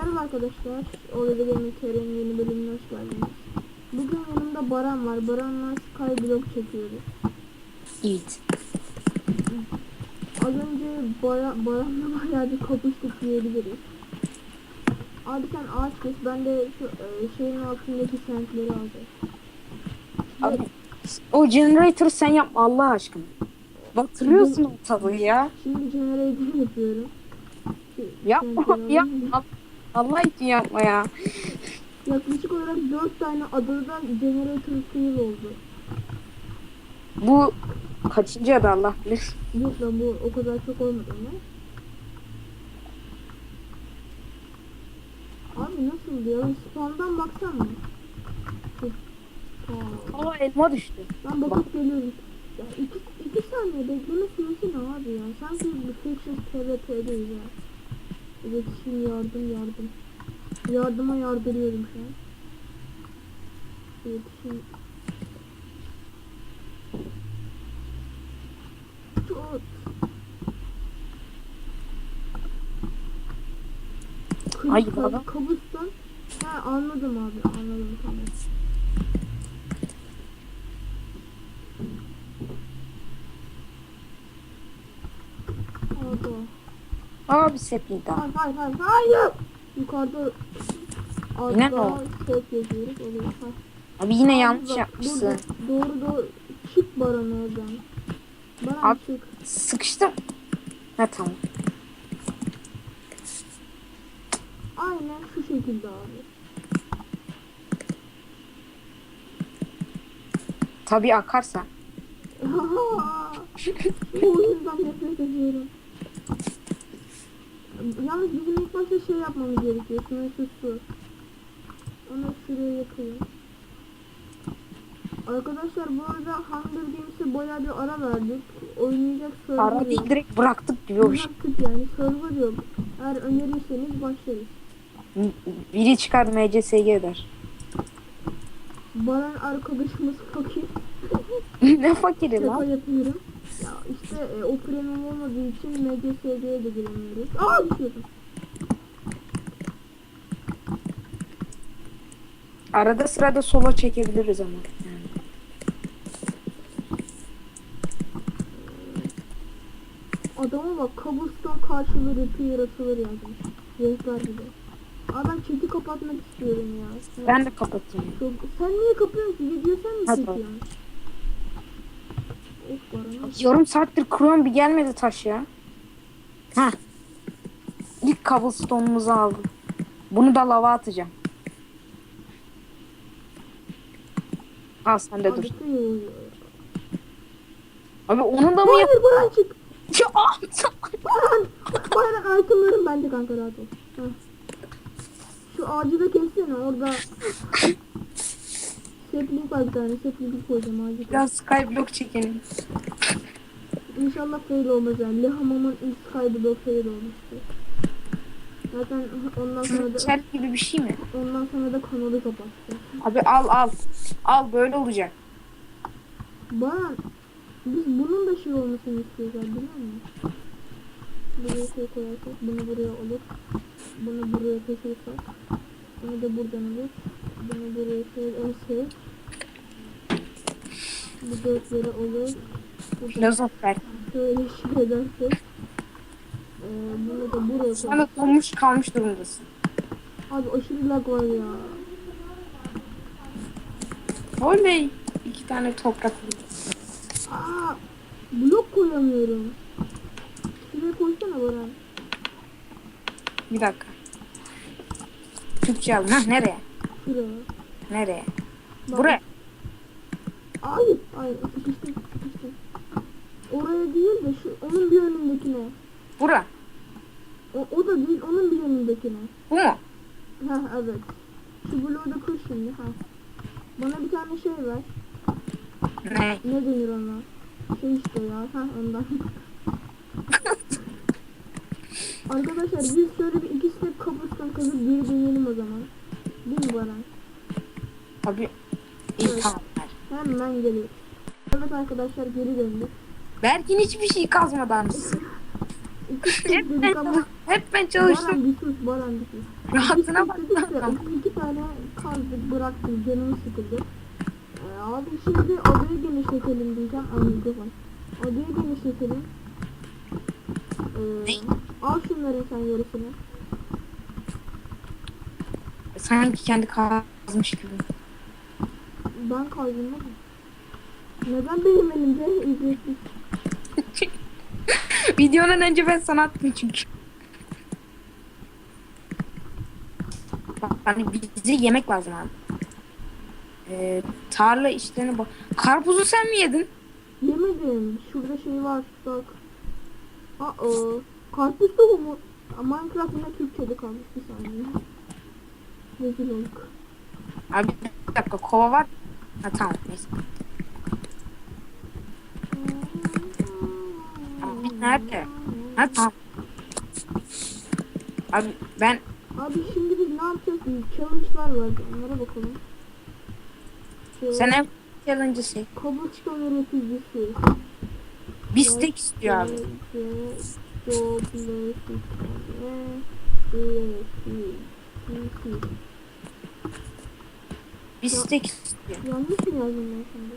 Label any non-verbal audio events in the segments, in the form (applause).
Merhaba arkadaşlar. Orada Gaming TR'nin yeni bölümüne hoş geldiniz. Bugün yanımda Baran var. Baran'la Skyblock çekiyoruz. Evet. Az önce Bara, Baran'la bayağı bir kapıştık diyebiliriz. Abi sen ağaç kes. Ben de şu e, şeyin altındaki sentleri alacağım. Abi, o generator sen yapma Allah aşkına. Batırıyorsun ortalığı ya. Şimdi generator yapıyorum. Yapma sentleri ya. alayım. Allah için yapma ya. Yaklaşık olarak 4 tane adadan generator fail oldu. Bu kaçıncı adı Allah bilir. Yok lan bu o kadar çok olmadı ama. Abi nasıl diyor? Spam'dan baksana mı? Aa elma düştü. Ben bakıp geliyorum. Ya iki, iki saniye bekleme süresi ne abi ya? Sanki bir Fractions TRT'deyiz ya. İletişim yardım yardım. Yardıma yardırıyorum şu an. İletişim. Tut. Ay, kabustan. Ha anladım abi anladım tamam. Abi. Abi daha. Hayır hayır hayır hayır. Yukarıda Yine altta oldu? Abi yine Abi yanlış yapmışsın. Doğru doğru. Çık Baran oradan. Baran Abi. çık. Sıkıştım. Ha tamam. Aynen şu şekilde abi. Tabii akarsa. (laughs) Bu oyundan nefret ediyorum. Yalnız bizim ilk başta şey yapmamız gerekiyor. Sınırsız su. Onu şuraya yakayım. Arkadaşlar bu arada Hunger Games'e bayağı bir ara verdik. Oynayacak server Ara yok. değil direkt bıraktık gibi o. Bıraktık yani server yok. Eğer önerirseniz başlarız. Biri çıkar MCSG eder. Baran arkadaşımız fakir. (laughs) ne fakiri Şaka lan. yapıyorum. Ya işte e, o premium olmadığı için MCSG'ye de giremiyoruz. Aa düşüyordum. Arada sırada sola çekebiliriz ama. Yani. Adama bak cobblestone karşılığı repair atılır yazmış. Rehber gibi. Aa ben chat'i kapatmak istiyorum ya. Ben de kapatayım. Çok... Sen niye kapıyorsun ki? Video sen mi Hadi çekiyorsun? Yarım saattir kruyon bir gelmedi taş ya. Ha. İlk cobblestone'umuzu aldım. Bunu da lava atacağım. Al sen de dur. Abi onun da mı yap? Hayır Baran çık. Ya, ah! Baran itemlerim bende kanka rahat ol. Şu ağacı da kessene orada. Sapling var bir tane. Sapling koyacağım ağacı. Biraz skyblock çekelim. İnşallah fail olmaz yani. Lehamamın ilk skyblock fail olmuştu. Zaten ondan sonra da Çel gibi bir şey mi? ondan sonra da kanalı kapattı. Abi al al. Al böyle olacak. Baran biz bunun da şey olmasını istiyoruz abi biliyor musun? Buraya şey koyarsak bunu buraya alır. Bunu buraya taşırsak. Bunu da buradan alır. Bunu buraya koyarsak. Bu. Bu da Filozofer. şöyle şey edersek. Ee, bunu da buraya koyarsak. de donmuş kalmış durumdasın. Abi aşırı lag var ya. Oley. İki tane toprak. Aa, blok koyamıyorum. Şuraya koysana Baran. Bir dakika. Türkçe alın. Hah nereye? Şuraya. Nereye? Bak. Buraya. Hayır, hayır, sıkıştım, sıkıştım. Oraya değil de şu, onun bir önündekine. Bura. O, o da değil, onun bir önündekine. Bu mu? Ha evet. Şu bloğu da kır şimdi, ha. Bana bir tane şey ver. Ne? Ne denir ona? Şey işte ya, ha ondan. Arkadaşlar biz şöyle bir iki step kabustan kazıp geri dönelim o zaman. Değil mi Baran? Tabii. İyi Evet. tamam. Hemen geliyor. Evet arkadaşlar geri döndük. Berkin hiçbir şey kazmadan mısın? Hep ben, ama hep ben çalıştım. Baran sus Baran sus. Rahatına bak. İki tane kazdık bıraktık canımız sıkıldı. Ee, abi şimdi adayı genişletelim diyeceğim. Mikrofon. Adayı genişletelim. Ee, Ne? Al şunların sen yarısını. Sanki kendi kazmış gibi. Ben kazdım mı? Neden benim elimde ücretsiz? (laughs) Videodan önce ben sana attım çünkü. Bak, Hani bize yemek lazım abi. Ee, tarla işlerine bak. Karpuzu sen mi yedin? Yemedim. Şurada şey var bak. Aa, karpuz tohumu. Aa, Minecraft yine Türkçe'de kalmış bir saniye. Rezil olduk. Abi bir dakika kova var. Ha tamam neyse. Abi nerede? Ha tamam. Abi ben Abi şimdi biz ne yapacağız? Challenge'lar var. Onlara bakalım. Şey, sen ev challenge'ı şey. Kabuçka üreticisi. Bistek istiyor abi. Bistek istiyor. Yanlış mı yazdım ben şimdi?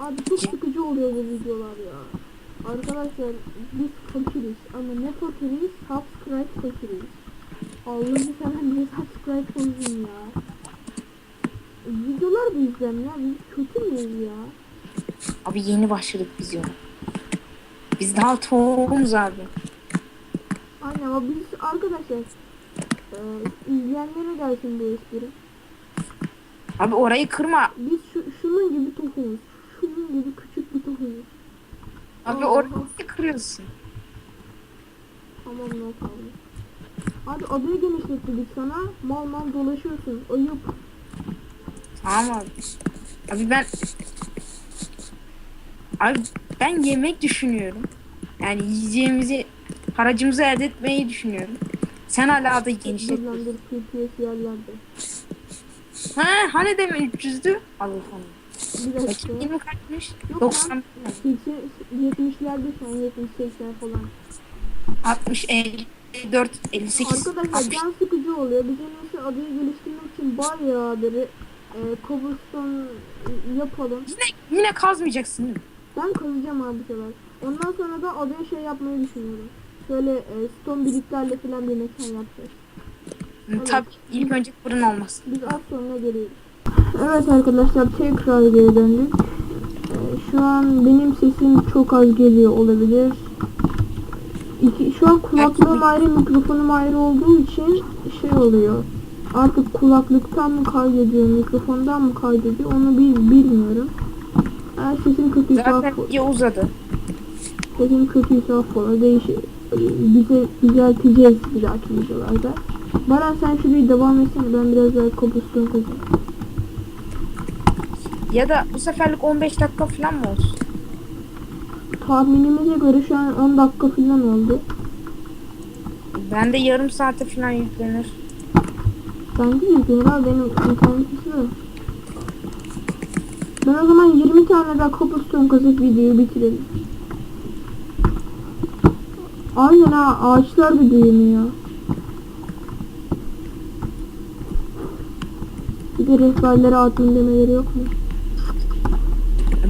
Abi çok sıkıcı oluyor bu videolar ya. Arkadaşlar biz fakiriz ama ne fakiriz? Subscribe fakiriz. Allah'ını seven bir subscribe koyun ya. Videolar da izlenmiyor. Biz kötü müyüz ya? Abi yeni başladık biz yola. Biz daha tohumuz abi. Aynen ama biz arkadaşlar e, izleyenlere gelsin bu espri. Abi orayı kırma. Biz şu, şunun gibi tohumuz. Şunun gibi küçük bir tohumuz. Abi Aa. orayı kırıyorsun. Tamam ne kaldı. Abi adayı genişlettik sana. Mal mal dolaşıyorsun. Ayıp. Tamam abi. Ben Abi ben yemek düşünüyorum. Yani yiyeceğimizi haracımızı elde etmeyi düşünüyorum. Sen hala adayı genişlet. Ha hani demin 300'dü? Allah'ım. Bir dakika. Bakayım 20 kaçmış? Yok 90 lan. 70'lerde şu an 70-80 falan. 60 54 58 Arkadaşlar 60. can sıkıcı oluyor. Biz en iyisi adayı geliştirmek için bayağıdır e, cobblestone yapalım. Yine yine kazmayacaksın değil mi? Ben kazacağım abi bu sefer. Ondan sonra da adaya şey yapmayı düşünüyorum. Şöyle e, stone biriklerle falan bir mekan yapacağız. Hı, Tabii ilk önce fırın olmaz. Biz az sonra geliyoruz. Evet arkadaşlar tekrar geri döndük. Ee, şu an benim sesim çok az geliyor olabilir. İki, şu an kulaklığım ayrı mikrofonum ayrı olduğu için şey oluyor. Artık kulaklıktan mı kaydediyor mikrofondan mı kaydediyor onu bil, bilmiyorum. Eğer sesim kötüyse Zaten iyi uzadı. Sesim kötüyse affola. Değişir. Bize düzelteceğiz bir dahaki videolarda. Baran sen şurayı devam etsene ben biraz daha cobblestone kazayım. Ya da bu seferlik 15 dakika falan mı olsun? Tahminimize göre şu an 10 dakika falan oldu. Ben de yarım saate falan yüklenir. Bence yüklenir abi benim internet hızlı. Ben o zaman 20 tane daha cobblestone kazıp videoyu bitirelim. Aynen ha ağaçlar da büyümüyor. Bir de rehberlere atın demeleri yok mu?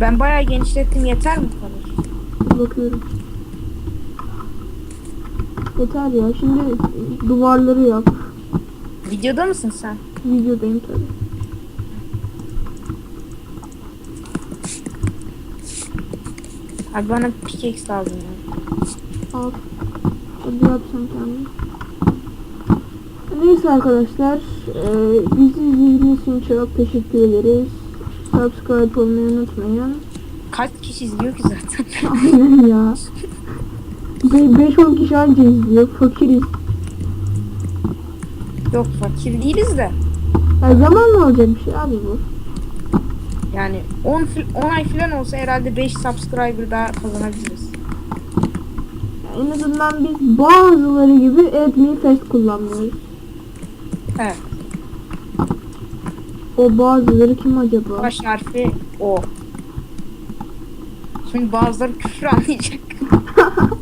Ben bayağı genişlettim yeter mi kadar? Bakıyorum. Yeter ya şimdi duvarları yap. Videoda mısın sen? Videodayım tabii. Abi bana pickaxe lazım ya. Al. Hadi yap sen kendin. Neyse arkadaşlar. eee bizi izlediğiniz için çok teşekkür ederiz. Subscribe olmayı unutmayın. Kaç kişi izliyor ki zaten? Aynen ya. (laughs) 5-10 kişi anca izliyor. Fakiriz. Yok fakir değiliz de. Ya zamanla olacak bir şey abi bu. Yani 10, fil- 10 ay falan olsa herhalde 5 subscriber daha kazanabiliriz. En azından biz bazıları gibi admin fest kullanmıyoruz. Evet. O bazıları kim acaba? Baş harfi O. Şimdi bazıları küfür anlayacak. (laughs)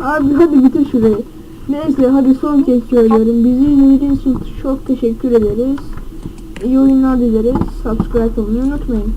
Abi hadi bitir şurayı. Neyse hadi son kez söylüyorum. Bizi izlediğiniz için çok teşekkür ederiz. İyi oyunlar dileriz. Subscribe olmayı unutmayın.